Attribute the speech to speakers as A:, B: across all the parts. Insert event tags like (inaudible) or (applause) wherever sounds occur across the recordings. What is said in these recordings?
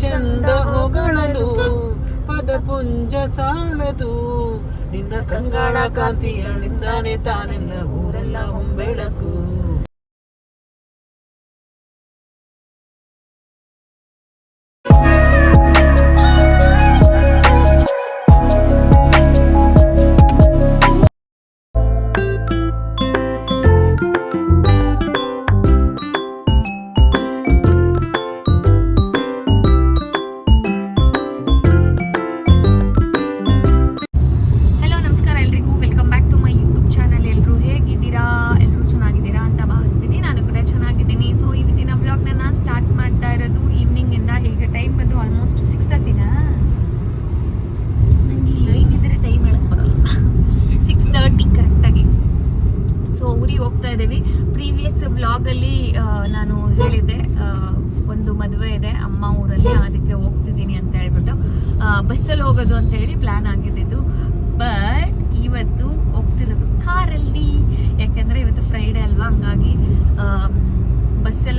A: ಚಂದ ಹೊಗಳಲು ಪದಪುಂಜ ಸಾಲದು ನಿನ್ನ ಕಂಗಳ ಕಾಂತಿಯಳಿಂದಾನೆ ತಾನೆಲ್ಲ ಊರೆಲ್ಲ ಹೊಂಬೆಳಕು.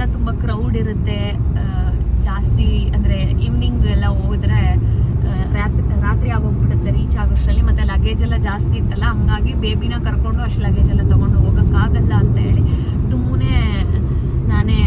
B: ಎಲ್ಲ ತುಂಬ ಕ್ರೌಡ್ ಇರುತ್ತೆ. ಜಾಸ್ತಿ ಅಂದರೆ ಈವ್ನಿಂಗ್ ಎಲ್ಲ ಹೋದ್ರೆ ರಾತ್ರಿ ರಾತ್ರಿ ಆಗೋಗ್ಬಿಡುತ್ತೆ ರೀಚ್ ಆಗೋಷ್ಟರಲ್ಲಿ. ಮತ್ತು ಲಗೇಜ್ ಎಲ್ಲ ಜಾಸ್ತಿ ಇತ್ತಲ್ಲ, ಹಂಗಾಗಿ ಬೇಬಿನ ಕರ್ಕೊಂಡು ಅಷ್ಟು ಲಗೇಜ್ ಎಲ್ಲ ತೊಗೊಂಡು ಹೋಗೋಕ್ಕಾಗಲ್ಲ ಅಂತ ಹೇಳಿ ತುಂಬನೇ ನಾನೇ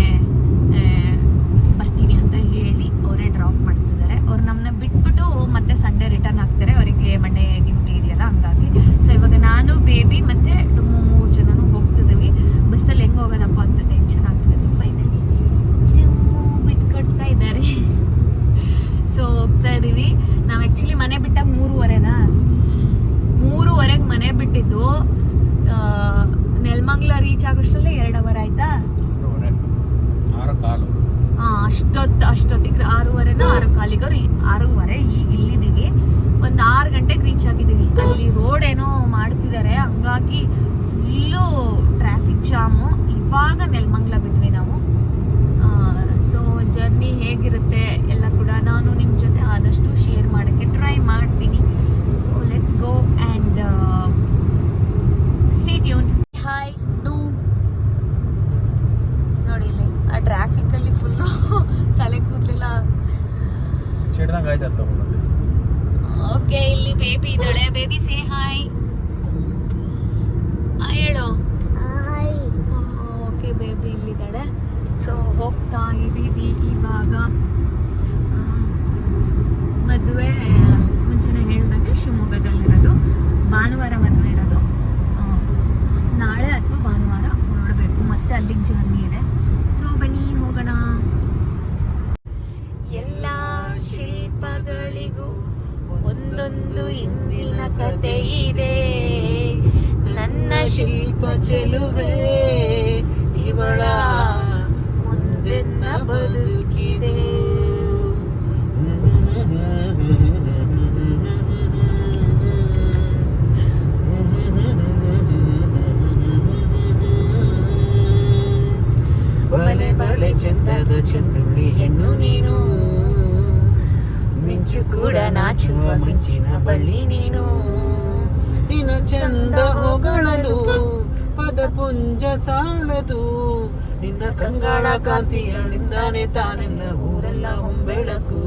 B: ನಿನ್ನ
A: ಕಂಗಾಳ ಕಾಂತಿಗಳಿಂದಾನೆ ತಾನೆನ್ನ ಊರೆಲ್ಲ ಹೊಂಬೆಳಕು.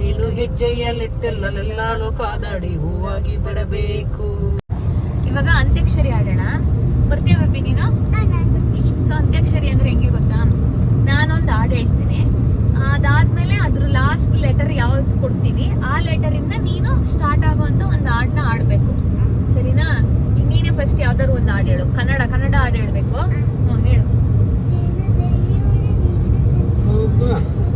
A: ನೀನು ಹೆಜ್ಜೆಯಲ್ಲಿಟ್ಟೆಲ್ಲಲೆಲ್ಲಾನು ಕಾದಾಡಿ ಹೂವಾಗಿ ಬರಬೇಕು.
B: ಇವಾಗ ಅಂತ್ಯಕ್ಷರಿ ಆಡೋಣ. ಬರ್ತೀಯ ಬೇಬಿ ನೀನು? ಸೊ ಅಂತ್ಯಕ್ಷರಿ ಅಂದ್ರೆ ಹೆಂಗೆ ಗೊತ್ತಾ? ನಾನೊಂದು ಹಾಡು ಹೇಳ್ತೀನಿ. ಅದಾದ್ಮೇಲೆ ಅದ್ರ ಲಾಸ್ಟ್ ಲೆಟರ್ ಯಾವ್ದು ಕೊಡ್ತೀವಿ? ಆ ಲೆಟರ್ ಇಂದ ನೀನು ಸ್ಟಾರ್ಟ್ ಆಗುವಂತ ಒಂದು ಹಾಡನ್ನ ಆಡ್ಬೇಕು ಸರಿನಾ? ನೀನೇ ಫಸ್ಟ್ ಯಾವ್ದಾದ್ರು ಒಂದು ಹಾಡು ಹೇಳು. ಕನ್ನಡ ಕನ್ನಡ ಹಾಡು ಹೇಳ್ಬೇಕು. Opa!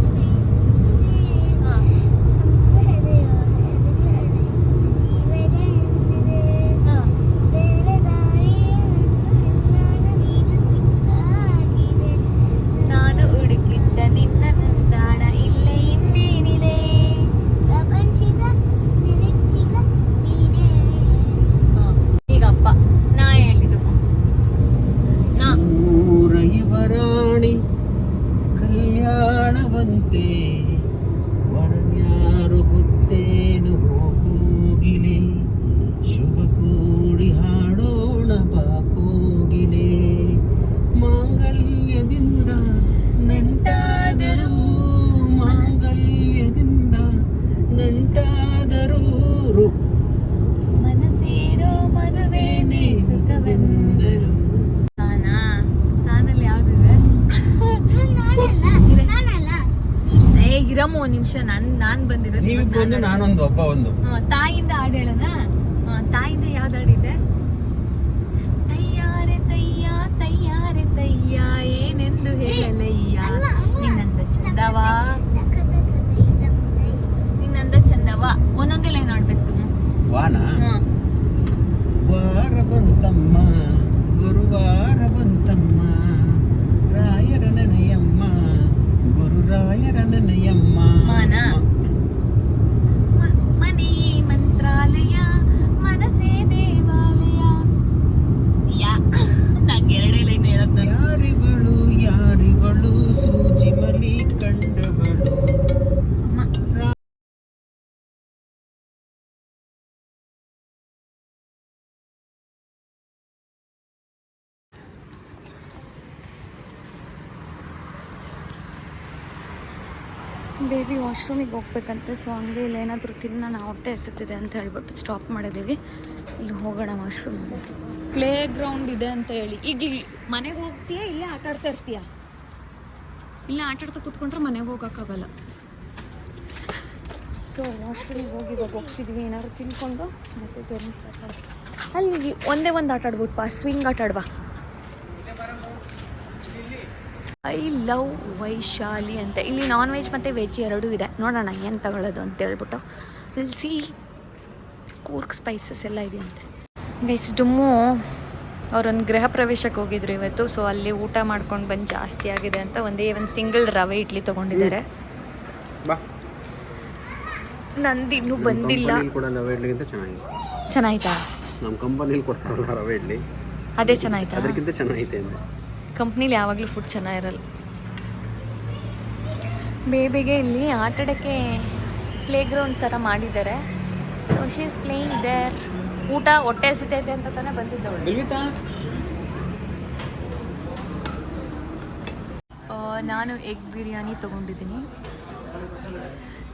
B: ನಿಮಿಷ ನಾನ್ ನಾನ್ ಬಂದಿರೋದು
A: ನೀವಿಬ್ರು ಒಂದು ನಾನೊಂದು ಒಬ್ಬ ಒಂದು.
B: ತಾಯಿಂದ ತಾಯಿಯಿಂದ ಹಾಡು ಹೇಳೋಣ? ಹ್ಮ್, ತಾಯಿಯಿಂದ ಯಾವ್ದು ಹಾಡಿದೆ ತಯ್ಯಾರೆ ತಯ್ಯ ತಯ್ಯಾರೆ ತಯ್ಯ ಬೇಬಿ ವಾಶ್ರೂಮಿಗೆ ಹೋಗ್ಬೇಕಂತೆ ಸೊ ಹಂಗೆ ಇಲ್ಲಿ ಏನಾದರೂ ತಿನ್ನೋಣ ಹೊಟ್ಟೆ ಎಸೆತಿದೆ ಅಂತ ಹೇಳ್ಬಿಟ್ಟು ಸ್ಟಾಪ್ ಮಾಡಿದ್ದೀವಿ ಇಲ್ಲಿ ಹೋಗೋಣ ವಾಶ್ರೂಮಿಗೆ ಪ್ಲೇ ಗ್ರೌಂಡ್ ಇದೆ ಅಂತ ಹೇಳಿ. ಈಗ ಇಲ್ಲಿ ಮನೆಗೆ ಹೋಗ್ತೀಯಾ ಇಲ್ಲೇ ಆಟ ಆಡ್ತಾ ಇರ್ತೀಯಾ? ಇಲ್ಲೇ ಆಟ ಆಡ್ತಾ ಕೂತ್ಕೊಂಡ್ರೆ ಮನೆಗೆ ಹೋಗೋಕ್ಕಾಗಲ್ಲ. ಸೊ ವಾಶ್ರೂಮಿಗೆ ಹೋಗಿ ಇವಾಗ ಹೋಗ್ತಿದ್ವಿ. ಏನಾದ್ರು ತಿನ್ಕೊಂಡು ಮತ್ತೆ ಜರ್ನಿ ಸ್ಟಾರ್ಟ್ ಅಲ್ಲಿ ಒಂದೇ ಒಂದು ಆಟ ಆಡ್ಬೋದು ಸ್ವಿಂಗ್ ಆಟ ಆಡ್ಬಾ ಐ ಲವ್ ವೈಶಾಲಿ ಅಂತ. ಇಲ್ಲಿ ನಾನ್ ವೆಜ್ ಮತ್ತು ವೆಜ್ ಎರಡೂ ಇದೆ. ನೋಡೋಣ ಏನು ತಗೊಳ್ಳೋದು ಅಂತ ಹೇಳ್ಬಿಟ್ಟು. ವಿಲ್ ಸಿ ಕೂರ್ಕ್ ಸ್ಪೈಸಸ್ ಎಲ್ಲ ಇದೆ ಅಂತ ಗೈಸ್ ಡುಮ್ಮು ಅವರೊಂದು ಗೃಹ ಪ್ರವೇಶಕ್ಕೆ ಹೋಗಿದ್ರು ಇವತ್ತು. ಸೊ ಅಲ್ಲಿ ಊಟ ಮಾಡ್ಕೊಂಡು ಬಂದು ಜಾಸ್ತಿ ಆಗಿದೆ ಅಂತ ಒಂದೇ ಒಂದು ಸಿಂಗಲ್ ರವೆ ಇಡ್ಲಿ ತೊಗೊಂಡಿದ್ದಾರೆ. ನಂದು ಇನ್ನೂ ಬಂದಿಲ್ಲ. ಚೆನ್ನಾಯ್ತಾ?
A: ನಮ್ಮ ಕಂಪನಿಲಿ ಕೊಡ್ತಾರಲ್ಲ ರವೆ ಇಡ್ಲಿ.
B: ಅದೇ ಚೆನ್ನಾಯ್ತಾ?
A: ಅದಕ್ಕಿಂತ ಚೆನ್ನಾಗೈತೆ
B: ಕಂಪ್ನಿಲಿ ಯಾವಾಗಲೂ ಫುಡ್ ಚೆನ್ನಾಗಿರಲ್ಲ. ಬೇಬಿಗೆ ಇಲ್ಲಿ ಆಟಾಡೋಕ್ಕೆ ಪ್ಲೇ ಗ್ರೌಂಡ್ ಥರ ಮಾಡಿದ್ದಾರೆ. So she is playing there ಊಟ ಹೊಟ್ಟೆ ಹಸಿತೈತೆ ಅಂತ ತಾನೇ ಬಂದಿದ್ದವಳು. ನಾನು ಎಗ್ ಬಿರಿಯಾನಿ ತೊಗೊಂಡಿದ್ದೀನಿ.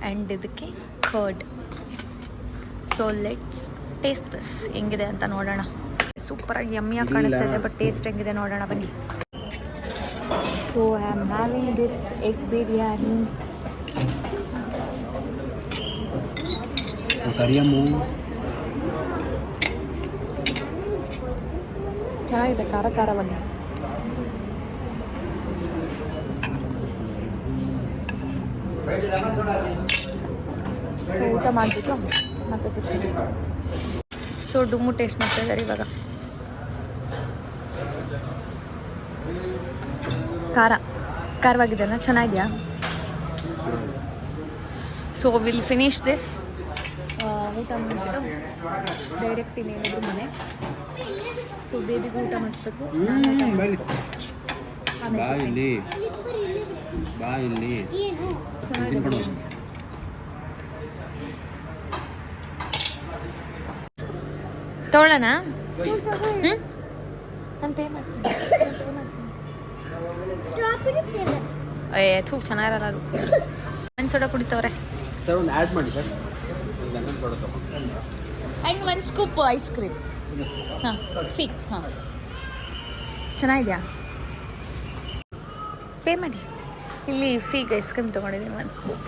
B: ಆ್ಯಂಡ್ ಇದಕ್ಕೆ curd so let's taste this ಹೆಂಗಿದೆ ಅಂತ ನೋಡೋಣ. ಸೂಪರಾಗಿ ಯಮ್ಮಿಯಾಗಿ ಕಾಣಿಸ್ತಾ ಇದೆ ಬಟ್ ಟೇಸ್ಟ್ ಹೆಂಗಿದೆ ನೋಡೋಣ ಬನ್ನಿ. So I am having this egg biryani
A: ಕರಿಯಮ್ಮು
B: ಚೆನ್ನಾಗಿದೆ ಖಾರ ಖಾರವಾಗಿ. ಸೊ ಊಟ ಮಾಡಿಬಿಟ್ಟು ಮತ್ತೆ ಸಿಗ್ತೀವಿ ಸೊ ಡುಮ್ಮು ಟೇಸ್ಟ್ ಮಾಡ್ತಾ ಇದ್ದಾರೆ ಇವಾಗ. ಖಾರ ಖಾರವಾಗಿದೆಯಲ್ಲ ಚೆನ್ನಾಗಿದೆಯಾ? ಸೊ ವಿಲ್ ಫಿನಿಶ್ ದಿಸ್ ಊಟ ಮಾಡಿಬಿಟ್ಟು ಡೈರೆಕ್ಟ್ ಇನ್ನೇನಿದ್ರು ಮನೆ. ಸೊ ಬೇಬಿಗೂ ಊಟ ಮಾಡಿಸ್ಬೇಕು. ತೊಗೊಳ್ಳೋಣ? ಹ್ಞೂ ನಾನು ಪೇ ಮಾಡ್ತೀನಿ. ನಾನ್ pay ಮಾಡ್ತೀನಿ ಏ ಥೂ ಚೆನ್ನಾಗಿರಲ್ಲ ಅದು. ಒಂದು ಸೋಡ ಕುಡಿತವ್ರೆ.
A: ಸರ್ ಒಂದು ಆ್ಯಡ್ ಮಾಡಿ ಸರ್. ಒಂದು ಲೆಮನ್ ಸೋಡಾ ತಗೊಂಡು
B: and one scoop ice cream ಹಾಂ ಫಿಕ್ ಹಾಂ. ಚೆನ್ನಾಗಿದೆಯಾ? ಪೇ ಮಾಡಿ. ಇಲ್ಲಿ ಫೀಗ್ ಐಸ್ ಕ್ರೀಮ್ ತೊಗೊಂಡಿದ್ದೀನಿ ಒಂದು ಸ್ಕೂಪ್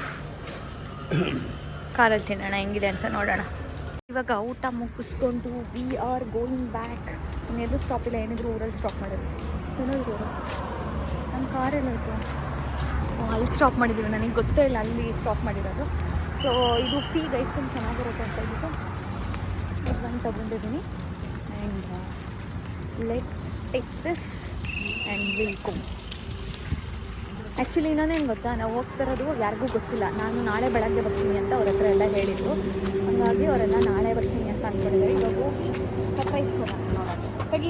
B: ಕಾರಲ್ಲಿ ತಿನ್ನೋಣ ಹೆಂಗಿದೆ ಅಂತ ನೋಡೋಣ. ಇವಾಗ ಊಟ ಮುಗಿಸ್ಕೊಂಡು ವಿ ಆರ್ ಗೋಯಿಂಗ್ ಬ್ಯಾಕ್ ಇನ್ನೆಲ್ಲೂ ಸ್ಟಾಪ್ ಇಲ್ಲ ಏನಿದ್ರು ಊರಲ್ಲಿ ಸ್ಟಾಪ್ ಮಾಡೋದು ಏನಾದ್ರು ಊರು ನಮ್ಮ ಕಾರೆಲ್ಲ ಆಯಿತು ಅಲ್ಲಿ ಸ್ಟಾಪ್ ಮಾಡಿದ್ದೀವಿ ನನಗೆ ಗೊತ್ತೇ ಇಲ್ಲ ಅಲ್ಲಿ ಸ್ಟಾಪ್ ಮಾಡಿರೋದು. ಸೊ ಇದು ಫೀ ಐಸ್ ಕ್ರೀಮ್ ಚೆನ್ನಾಗಿರುತ್ತೆ ಅಂತ ಹೇಳ್ಬಿಟ್ಟು ಇದು ಬಂದು ತೊಗೊಂಡಿದ್ದೀನಿ. And let's taste this and will come actually ಇನ್ನೊಂದೇನು ಗೊತ್ತಾ? ನಾವು ಹೋಗ್ತಿರೋದು ಯಾರಿಗೂ ಗೊತ್ತಿಲ್ಲ. ನಾನು ನಾಳೆ ಬೆಳಗ್ಗೆ ಬರ್ತೀನಿ ಅಂತ ಅವ್ರ ಹತ್ರ ಎಲ್ಲ ಹೇಳಿದರು. ಹಾಗಾಗಿ ಅವರೆಲ್ಲ ನಾಳೆ ಬರ್ತೀನಿ ಅಂತ ಅಂದ್ಕೊಂಡಿದ್ದಾರೆ ಇವಾಗ ಹೋಗಿ ಸರ್ಪ್ರೈಸ್ ಕೊಡೋಣ ಸೊ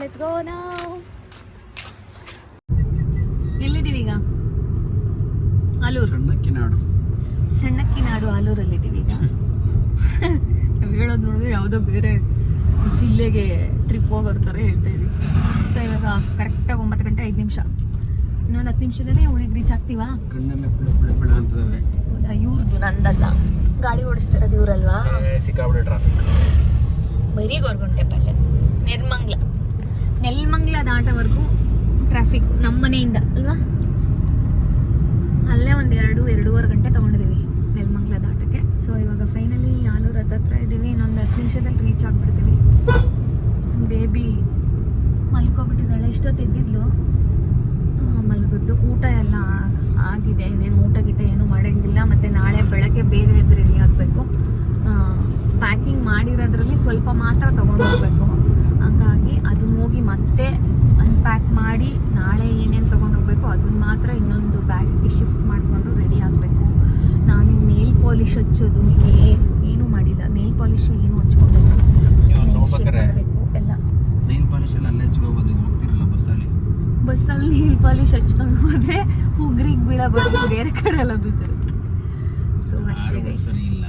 B: ಲೆಟ್ಸ್ ಗೋ ನಾವು ಎಲ್ಲಿದ್ದೀವಿ ಈಗ? ಆಲೂರು.
A: ಸಣ್ಣಕ್ಕಿ ನಾಡು.
B: ಸಣ್ಣಕ್ಕಿ ನಾಡು ಆಲೂರಲ್ಲಿದ್ದೀವಿ ಈಗ. ನಾವು ಹೇಳೋದು ನೋಡಿದ್ರೆ ಯಾವುದೋ ಬೇರೆ ಜಿಲ್ಲೆಗೆ ಟ್ರಿಪ್ ಹೋಗೋರ ಥರ ಹೇಳ್ತಾ ಇದೀವಿ. ಸೊ ಇವಾಗ ಕರೆಕ್ಟಾಗಿ ಒಂಬತ್ತು ಗಂಟೆ ಐದು ನಿಮಿಷ. ಇನ್ನೊಂದು ಹತ್ತು ನಿಮಿಷದಲ್ಲಿ ಊರಿಗೆ ರೀಚ್ ಆಗ್ತೀವಾ?
A: ಕಣ್ಣೆಲ್ಲ ಪುಳ ಪುಳ ಪುಳ ಅಂತದವೆ
B: ಹೌದಾ? ಇವ್ರದ್ದು ನಂದಲ್ಲ. ಗಾಡಿ ಓಡಿಸ್ತಿರೋದು ಇವ್ರಲ್ವಾ?
A: ಸಿಕ್ಕಾಬಿಡ ಟ್ರಾಫಿಕ್
B: ಬರೀ ಗೊರ್ಗುಂಟೆ ಪಲ್ಲೆ. ನೆಲ್ಮಂಗ್ಲ ನೆಲ್ಮಂಗ್ಲ ದಾಟವರೆಗೂ ಟ್ರಾಫಿಕ್ ನಮ್ಮ ಮನೆಯಿಂದ, ಅಲ್ವಾ? ಅಲ್ಲೇ ಒಂದು ಎರಡು, ಎರಡೂವರೆ ಗಂಟೆ ತೊಗೊಂಡಿದ್ದೀವಿ ನೆಲ್ಮಂಗ್ಲ ದಾಟಕ್ಕೆ. ಸೊ ಇವಾಗ ಫೈನಲಿ ಆಲೂರು ಹತ್ತತ್ರ ಇದ್ದೀವಿ ಇನ್ನೊಂದು ಹತ್ತು ನಿಮಿಷದಲ್ಲಿ ರೀಚ್ ಆಗಿಬಿಡ್ತೀವಿ. ಬೇಬಿ ಮಲ್ಕೊಬಿಟ್ಟಿದ್ದಾಳೆ. ಎಷ್ಟೊತ್ತು ಇದ್ದಿದ್ಲು ಮಲಗಿದ್ಲು. ಊಟ ಎಲ್ಲ ಆಗಿದೆ. ಇನ್ನೇನು ಊಟ ಗಿಟ ಏನು ಮಾಡೋಂಗಿಲ್ಲ. ಮತ್ತು ನಾಳೆ ಬೆಳಗ್ಗೆ ಬೇಗ ಎದ್ದು ರೆಡಿ ಆಗಬೇಕು. ಪ್ಯಾಕಿಂಗ್ ಮಾಡಿರೋದ್ರಲ್ಲಿ ಸ್ವಲ್ಪ ಮಾತ್ರ ತೊಗೊಂಡು ಹೋಗಬೇಕು. ಹಂಗಾಗಿ ಅದನ್ನ ಹೋಗಿ ಮತ್ತೆ ಅನ್ಪ್ಯಾಕ್ ಮಾಡಿ ನಾಳೆ ಏನೇನು ತೊಗೊಂಡು ಹೋಗ್ಬೇಕು ಅದನ್ನ ಮಾತ್ರ ಇನ್ನೊಂದು ಬ್ಯಾಗಿಗೆ ಶಿಫ್ಟ್ ಮಾಡಿಕೊಂಡು ರೆಡಿ ಆಗಬೇಕು. ನಾನು ನೇಲ್ ಪಾಲಿಶ್ ಹಚ್ಚೋದು ಏನೂ ಮಾಡಿಲ್ಲ. ನೇಲ್ ಪಾಲಿಶು ಏನು ಹಚ್ಕೊಬೇಕು ಎಲ್ಲ
A: ನೈಲ್ ಪಾಲಿಶ್ ಎಲ್ಲ. ಅಲ್ಲೇ ಹಚ್ಕೋಬೋದು ಹೋಗ್ತಿರಲ್ಲ ಬಸ್ಸಲ್ಲಿ.
B: ಬಸ್ಸಲ್ಲಿ ನೇಲ್ ಪಾಲಿಶ್ ಹಚ್ಕೊಂಡು ಹೋದ್ರೆ ಹುಗ್ರಿಗೆ ಬೀಳಬಾರ್ದು ಬೇರೆ ಕಡೆ ಎಲ್ಲ ಬಿದ್ದರು ಸೊ ಅಷ್ಟೇ ಗೈಸ್
A: ಇಲ್ಲ.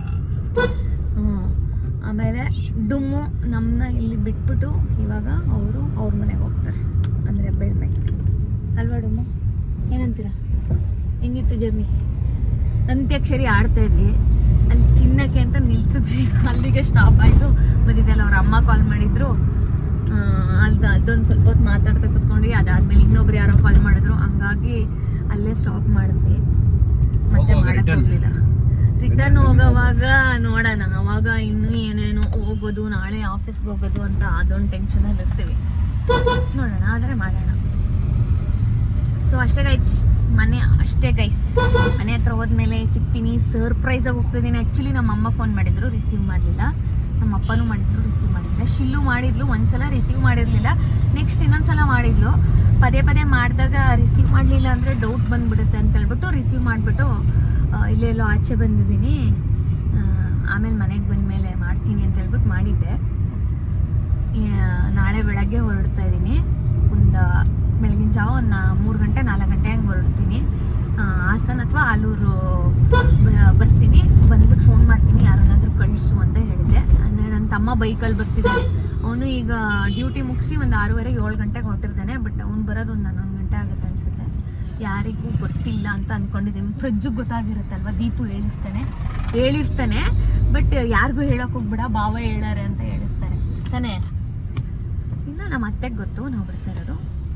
B: ಆಮೇಲೆ ಡುಮ್ಮು ನಮ್ಮನ್ನ ಇಲ್ಲಿ ಬಿಟ್ಬಿಟ್ಟು ಇವಾಗ ಅವರು ಅವ್ರ ಮನೆಗೆ ಹೋಗ್ತಾರೆ. ಅಂದರೆ ಬೆಳ್ಮೆ ಅಲ್ವಾ ಡುಮ್ಮು? ಏನಂತೀರ? ಹೆಂಗಿತ್ತು ಜರ್ನಿ? ಅಂತ್ಯಾಕ್ಷರಿ ಆಡ್ತಾ ಇದ್ವಿ. ಅಲ್ಲಿ ತಿನ್ನಕ್ಕೆ ಅಂತ ನಿಲ್ಸಿದ್ವಿ. (laughs) ಅಲ್ಲಿಗೆ ಸ್ಟಾಪ್ ಆಯಿತು. ಬಂದಿದೆಯಲ್ಲ ಅವ್ರ ಅಮ್ಮ ಕಾಲ್ ಮಾಡಿದ್ರು. ಅಲ್ದ ಅದೊಂದು ಸ್ವಲ್ಪ ಹೊತ್ತು ಮಾತಾಡ್ತಾ ಕುತ್ಕೊಂಡು ಅದಾದ್ಮೇಲೆ ಇನ್ನೊಬ್ರು ಯಾರೋ ಕಾಲ್ ಮಾಡಿದ್ರು. ಹಂಗಾಗಿ ಅಲ್ಲೇ ಸ್ಟಾಪ್ ಮಾಡಿದ್ವಿ ಮತ್ತೆ
A: ಹೋಗುವಾಗ
B: ಮಾಡಕ್
A: return?
B: ಹೋಗ್ಲಿಲ್ಲ ರಿಟರ್ನ್ ಹೋಗೋವಾಗ ನೋಡೋಣ. ಅವಾಗ ಇನ್ನೂ ಏನೇನೋ ಹೋಗೋದು, ನಾಳೆ ಆಫೀಸ್ಗೆ ಹೋಗೋದು ಅಂತ ಅದೊಂದು ಟೆನ್ಷನಲ್ಲಿ ಇರ್ತೀವಿ. ನೋಡೋಣ, ಆದರೆ ಮಾಡೋಣ. ಸೊ ಅಷ್ಟೇ ಗೈಸ್ ಮನೆ ಅಷ್ಟೇ ಗೈಸ್ ಮನೆ ಹತ್ರ ಹೋದ್ಮೇಲೆ ಸಿಗ್ತೀನಿ. ಸರ್ಪ್ರೈಸಾಗಿ ಹೋಗ್ತಿದ್ದೀನಿ. ಆ್ಯಕ್ಚುಲಿ ನಮ್ಮ ಅಮ್ಮ ಫೋನ್ ಮಾಡಿದ್ರು ರಿಸೀವ್ ಮಾಡಲಿಲ್ಲ. ನಮ್ಮ ಅಪ್ಪನೂ ಮಾಡಿದ್ರು ರಿಸೀವ್ ಮಾಡಿಲ್ಲ ಶಿಲ್ಲು ಮಾಡಿದ್ಲು, ಒಂದ್ಸಲ ರಿಸೀವ್ ಮಾಡಿರಲಿಲ್ಲ. ನೆಕ್ಸ್ಟ್ ಇನ್ನೊಂದ್ಸಲ ಮಾಡಿದ್ಲು. ಪದೇ ಪದೇ ಮಾಡಿದಾಗ ರಿಸೀವ್ ಮಾಡಲಿಲ್ಲ ಅಂದರೆ ಡೌಟ್ ಬಂದ್ಬಿಡುತ್ತೆ ಅಂತ ಹೇಳ್ಬಿಟ್ಟು ರಿಸೀವ್ ಮಾಡಿಬಿಟ್ಟು ಇಲ್ಲೆಲ್ಲೋ ಆಚೆ ಬಂದಿದ್ದೀನಿ. ಆಮೇಲೆ ಮನೆಗೆ ಬಂದ ಮೇಲೆ ಮಾಡ್ತೀನಿ ಅಂತ ಹೇಳ್ಬಿಟ್ಟು ಮಾಡಿದ್ದೆ. ನಾಳೆ ಬೆಳಗ್ಗೆ ಹೊರಡ್ತಾ ಇದ್ದೀನಿ. ಒಂದು ಬೆಳಗಿನ ಜಾವ ಒಂದು ಮೂರು ಗಂಟೆ, ನಾಲ್ಕು ಗಂಟೆ ಹಂಗೆ ಹೊರಡ್ತೀನಿ. ಹಾಸನ ಅಥವಾ ಆಲೂರು ಬರ್ತೀನಿ. ಬಂದ್ಬಿಟ್ಟು ಫೋನ್ ಮಾಡ್ತೀನಿ, ಯಾರನ್ನಾದರೂ ಕಳಿಸು ಅಂತ ಹೇಳಿದ್ದೆ. ಅಂದರೆ ನನ್ನ ತಮ್ಮ ಬೈಕಲ್ಲಿ ಬರ್ತಿದ್ದಾನೆ ಅವನು ಈಗ ಡ್ಯೂಟಿ ಮುಗಿಸಿ ಒಂದು ಆರೂವರೆ ಏಳು ಗಂಟೆಗೆ ಹೊರಟಿರ್ತಾನೆ ಬಟ್ ಅವ್ನು ಬರೋದು ಒಂದು ಹನ್ನೊಂದು ಗಂಟೆ ಆಗುತ್ತೆ ಅನ್ಸುತ್ತೆ. ಯಾರಿಗೂ ಗೊತ್ತಿಲ್ಲ ಅಂತ ಅಂದ್ಕೊಂಡಿದ್ದೀನಿ ಫ್ರಿಜ್ಜಿಗೆ ಗೊತ್ತಾಗಿರುತ್ತಲ್ವ? ದೀಪು ಹೇಳಿರ್ತಾನೆ. ಹೇಳಿರ್ತಾನೆ. ಬಟ್ ಯಾರಿಗೂ ಹೇಳೋಕೆ ಹೋಗ್ಬೇಡ. ಭಾವ ಹೇಳಾರೆ ಅಂತ ಹೇಳಿರ್ತಾನೆ. ತಾನೇ? ಇನ್ನು ನಮ್ಮ ಅತ್ತೆಗೆ ಗೊತ್ತು. ನಾವು ಬರ್ತಾ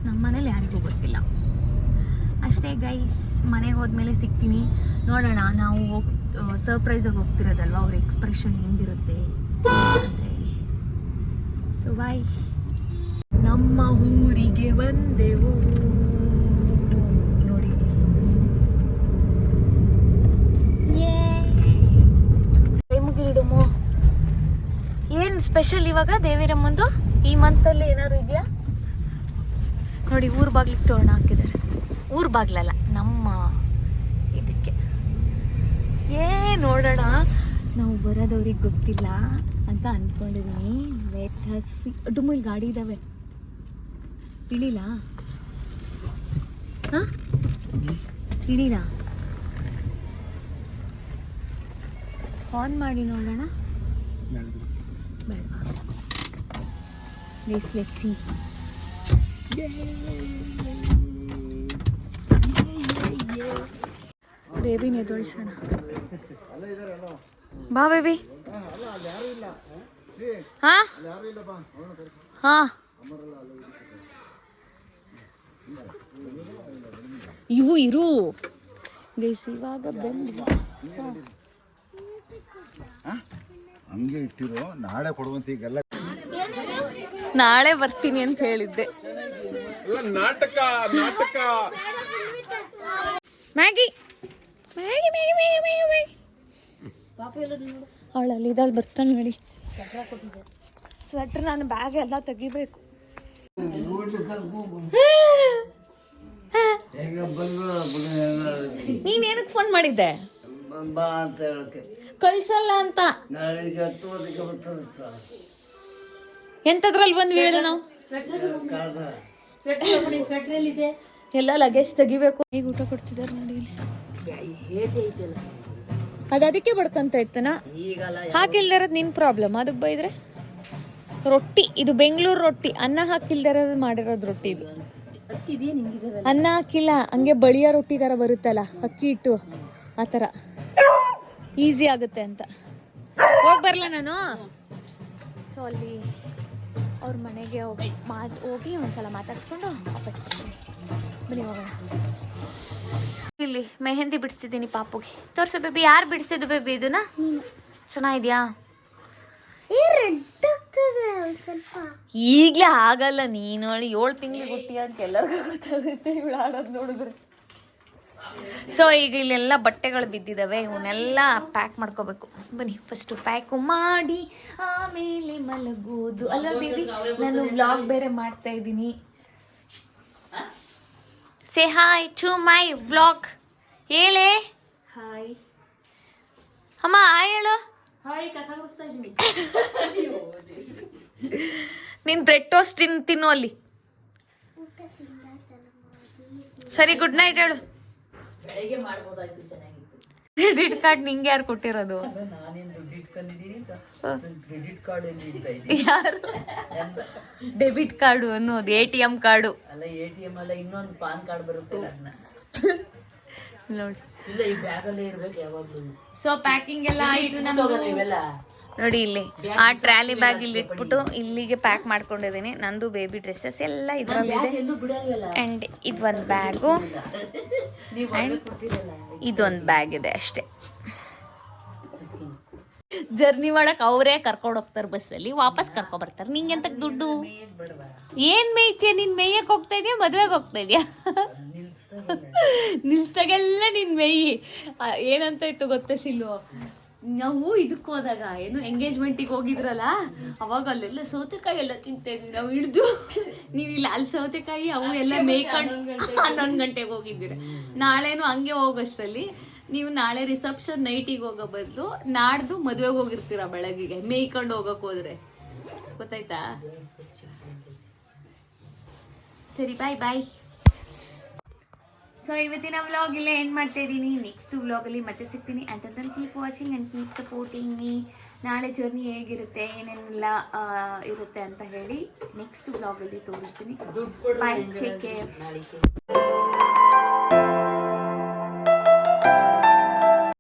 B: ನಮ್ಮ ಮನೇಲಿ ಯಾರಿಗೂ ಗೊತ್ತಿಲ್ಲ. ಅಷ್ಟೇ ಗೈಸ್ ಮನೆಗೆ ಹೋದ್ಮೇಲೆ ಸಿಗ್ತೀನಿ. ನೋಡೋಣ. ನಾವು ಹೋಗ್ ಸರ್ಪ್ರೈಸಾಗಿ ಹೋಗ್ತಿರೋದಲ್ವ? ಅವ್ರ ಎಕ್ಸ್ಪ್ರೆಷನ್ ಹೆಂಗಿರುತ್ತೆ ಸೊ ಬಾಯ್ ನಮ್ಮ ಊರಿಗೆ ಬಂದೆವು ನೋಡಿ ಕೈ ಮುಗಿರಿಡುಮು ಏನು ಸ್ಪೆಷಲ್ ಇವಾಗ ದೇವಿರಮ್ಮಂದು ಈ ಮಂತಲ್ಲಿ ಏನಾದ್ರು ಇದೆಯಾ? ನೋಡಿ, ಊರ್ ಬಾಗ್ಲಿಗೆ ತೋರಣ ಹಾಕಿದ್ದಾರೆ. ಊರ್ ಬಾಗ್ಲಲ್ಲ, ನಮ್ಮ ಇದಕ್ಕೆ. ಏ, ನೋಡೋಣ. ನಾವು ಬರೋದವ್ರಿಗೆ ಗೊತ್ತಿಲ್ಲ ಅಂತ ಅಂದ್ಕೊಂಡಿದ್ದೀನಿ ವೇಟ್ ಹಸಿ ಡುಮ್ಮಲ್ಲಿ ಗಾಡಿ ಇದ್ದಾವೆ ಇಳಿಲ ಹಾಂ? ಇಳಿಲ ಆನ್ ಮಾಡಿ ನೋಡೋಣ. ಲೆಟ್ಸ್ ಲೆಟ್ ಸಿ ಬೇಬಿನ ಎದುಳ್ಸೋಣ ಬಾ ಬೇಬಿ ಹಾ ಹಾ ಇವು ಇರು. ಗೈಸ್, ಇವಾಗ ಬಂದ್ವಿ.
C: ಹಂಗೆ ಇಟ್ಟಿರೋ. ನಾಳೆ ಕೊಡುವಂತ ಈಗೆಲ್ಲ
B: ನಾಳೆ ಬರ್ತೀನಿ ಅಂತ ಹೇಳಿದ್ದೆ.
A: ನಾಟಕ ನಾಟಕ.
B: Maggi. Maggi Maggi Maggi Maggi Maggi. ಅವಳಲ್ಲಿ ಇದ್ದಾಳೆ ಬರ್ತಾನೆ ನೋಡಿ. ಸ್ವೆಟ್ರ್ ನಾನು ಬ್ಯಾಗ್ ಎಲ್ಲ ತೆಗಿಬೇಕು. ನೀನ್ ಏನಕ್ಕೆ ಫೋನ್ ಮಾಡಿದ್ದೆ? ಕಳಿಸಲ್ಲ ಅಂತ. ಎಂತದ್ರಲ್ಲಿ ಬಂದ್ವಿ ಹೇಳು ನಾವು? ಎಲ್ಲ ಲಗೇಜ್ ತೆಗಿಬೇಕು. ಈಗ ಊಟ ಕೊಡ್ತಿದ್ದಾರೆ ನೋಡಿ ಇಲ್ಲಿ. ಅದು ಅದಕ್ಕೆ ಬಡ್ಕೊಂತ ಇತ್ತನ? ಹಾಕಿಲ್ದೇ ಇರೋದು ನಿನ್ ಪ್ರಾಬ್ಲಮ್ ಅದಕ್ಕೆ ಬೈದ್ರೆ? ರೊಟ್ಟಿ ಇದು ಬೆಂಗಳೂರು ರೊಟ್ಟಿ. ಅನ್ನ ಹಾಕಿಲ್ದಿರೋದು ಮಾಡಿರೋದು ರೊಟ್ಟಿ ಇದು. ಅನ್ನ ಹಾಕಿಲ್ಲ. ಹಂಗೆ ಬಳಿಯ ರೊಟ್ಟಿ ತರ ಬರುತ್ತಲ್ಲ ಅಕ್ಕಿ ಹಿಟ್ಟು. ಆ ಥರ ಈಸಿ ಆಗುತ್ತೆ ಅಂತ. ಹೋಗಿ ಬರಲ್ಲ ನಾನು? ಸೊ ಅಲ್ಲಿ ಅವ್ರ ಮನೆಗೆ ಹೋಗಿ ಮಾತು ಹೋಗಿ ಒಂದ್ಸಲ ಮಾತಾಡ್ಸ್ಕೊಂಡು ವಾಪಸ್ ಬರ್ತೀನಿ. ಬನ್ನಿ ಹೋಗೋಣ. ಇಲ್ಲಿ ಮೆಹಂದಿ ಬಿಡಿಸಿದ್ದೀನಿ ಪಾಪುಗೆ. ತೋರ್ಸು ಬೇಬಿ ಯಾರು ಬಿಡಿಸಿದ್ದು ಬೇಬಿ ಇದನ್ನ? ಚೆನ್ನಾಗಿದ್ಯಾ? ಈಗಲೇ ಆಗಲ್ಲ ನೀನು. ಹೇಳಿ ಏಳು ತಿಂಗಳಿಗೆ ಹುಟ್ಟಿ ಅಂತ ಎಲ್ಲರಿಗೂ ಗೊತ್ತಾಗುತ್ತೆ. ಇವಳು ಆಡೋದು ನೋಡಿದ್ರೆ. ಸೊ ಈಗ ಇಲ್ಲೆಲ್ಲ ಬಟ್ಟೆಗಳು ಬಿದ್ದಿದ್ದಾವೆ ಇವನ್ನೆಲ್ಲ ಪ್ಯಾಕ್ ಮಾಡ್ಕೋಬೇಕು. ಬನ್ನಿ ಫಸ್ಟು ಪ್ಯಾಕು ಮಾಡಿ ಆಮೇಲೆ ಮಲಗೋದು ಅಲ್ಲ ಬೇಬಿ ನಾನು ಬ್ಲಾಗ್ ಬೇರೆ ಮಾಡ್ತಾ ಇದ್ದೀನಿ. Say hi to my vlog ಹೇಳೇ? ಹಾಯ್ ಅಮ್ಮ ಹಾಯ್ ಹೇಳು.
D: ಹಾಯ್ ಕಸ ಗುಡಿಸ್ತಾ ಇದ್ದೀನಿ.
B: ನೀನು ಬ್ರೆಡ್ ಟೋಸ್ಟ್ ತಿನ್ ತಿನ್ನು ಅಲ್ಲಿ. ಸರಿ ಗುಡ್ ನೈಟ್ ಹೇಳು.
D: ಬೆಳಗ್ಗೆ ಮಾಡ್ಬೋದಾಯ್ತು ಚೆನ್ನಾಗಿತ್ತು.
B: ಕ್ರೆಡಿಟ್ ಕಾರ್ಡ್ ನಿಂಗೆ ಯಾರು ಕೊಟ್ಟಿರೋದು?
D: ನಾನೇನ್ ದುಡ್ಡು ಇಟ್ಕೊಂಡಿದ್ದೀನಿ ಕ್ರೆಡಿಟ್ ಕಾರ್ಡ್ ಎಲ್ಲಿ ಇಡ್ತಾ ಇದ್ದೀನಿ
B: ಯಾರು? ಡೆಬಿಟ್ ಕಾರ್ಡು ಅನ್ನೋದು ಎ ಟಿ ಎಂ ಕಾರ್ಡು
D: ಅಲ್ಲ ಎ ಟಿ ಎಂ ಅಲ್ಲ ಇನ್ನೊಂದು ಪಾನ್ ಕಾರ್ಡ್ ಬರುತ್ತೆ ಅದನ್ನ (laughs)
B: ನೋಡಿ.
D: ಇಲ್ಲ ಈ ಬ್ಯಾಗ್ ಅಲ್ಲೇ ಇರ್ಬೇಕು ಯಾವಾಗ್ಲೂ.
B: ಸೊ ಪ್ಯಾಕಿಂಗ್ ಎಲ್ಲ ಆಯ್ತು ನಮ್ಗೆ
D: ಇವೆಲ್ಲ?
B: ನೋಡಿ ಇಲ್ಲಿ ಆ ಟ್ರಾಲಿ ಬ್ಯಾಗ್ ಇಲ್ಲಿ ಇಟ್ಬಿಟ್ಟು ಇಲ್ಲಿಗೆ ಪ್ಯಾಕ್ ಮಾಡ್ಕೊಂಡಿದ್ದೀನಿ. ನಂದು ಬೇಬಿ ಡ್ರೆಸ್ಸಸ್ ಎಲ್ಲ ಇದರಲ್ಲಿದೆ.
D: ಅಂಡ್
B: ಆ್ಯಂಡ್ ಇದೊಂದು ಬ್ಯಾಗು
D: ಅಂಡ್
B: ಆ್ಯಂಡ್ ಇದೊಂದು ಬ್ಯಾಗ್ ಇದೆ ಅಷ್ಟೇ. ಜರ್ನಿ ಮಾಡಕ್ ಅವರೇ ಕರ್ಕೊಂಡು ಹೋಗ್ತಾರೆ ಬಸ್ಸಲ್ಲಿ ವಾಪಸ್ ಕರ್ಕೊ ಬರ್ತಾರೆ. ನಿಂಗೆ ಎಂತ ದುಡ್ಡು? ಏನು ಮೇಯ್ತೀಯ? ನಿನ್ ಮೇಯಕ್ ಹೋಗ್ತಾ ಇದೀಯ? ಮದ್ವೆಗೆ ಹೋಗ್ತಾ ಇದೀಯ? ನಿಲ್ಸ್ದಾಗೆಲ್ಲ ನಿನ್ ಮೇಯಿ. ಏನಂತ ಇತ್ತು ಗೊತ್ತಾ ಶಿಲ್ಲು ನಾವು ಇದಕ್ಕೆ ಹೋದಾಗ ಏನು ಎಂಗೇಜ್ಮೆಂಟಿಗೆ ಹೋಗಿದ್ರಲ್ಲ ಅವಾಗ ಅಲ್ಲೆಲ್ಲ ಸೌತೆಕಾಯಿ ಎಲ್ಲ ತಿಂತೇವೆ ನಾವು ಇಳಿದು ನೀವು ಇಲ್ಲಿ ಅಲ್ಲಿ ಸೌತೆಕಾಯಿ ಅವು ಎಲ್ಲ ಮೇಯ್ಕೊಂಡು ಹನ್ನೊಂದು (laughs) ಗಂಟೆಗೆ? ಹೋಗಿದ್ದೀರ. ನಾಳೆನು ಹಂಗೆ ಹೋಗೋಷ್ಟರಲ್ಲಿ ನೀವು ನಾಳೆ ರಿಸೆಪ್ಷನ್ ನೈಟಿಗೆ ಹೋಗೋ ಬದಲು ನಾಡ್ದು ಮದುವೆಗೆ ಹೋಗಿರ್ತೀರ ಬೆಳಗ್ಗೆಗೆ ಮೇಯ್ಕೊಂಡು ಹೋಗಕ್ಕೆ ಹೋದ್ರೆ. ಗೊತ್ತಾಯ್ತಾ? ಸರಿ ಬಾಯ್ ಬಾಯ್ ಸೊ ಇವತ್ತಿನ ವ್ಲಾಗ್ ಇಲ್ಲೇ ಎಂಡ್ ಮಾಡ್ತಾ ಇದ್ದೀನಿ. ನೆಕ್ಸ್ಟ್ ವ್ಲಾಗಲ್ಲಿ ಮತ್ತೆ ಸಿಗ್ತೀನಿ. ಅಂತಂದ್ರೆ keep watching and keep supporting me ನಾಳೆ ಜರ್ನಿ ಹೇಗಿರುತ್ತೆ ಏನೇನೆಲ್ಲ ಇರುತ್ತೆ ಅಂತ ಹೇಳಿ ನೆಕ್ಸ್ಟ್ ವ್ಲಾಗಲ್ಲಿ ತೋರಿಸ್ತೀನಿ. ಬಾಯ್ ಕೇರ್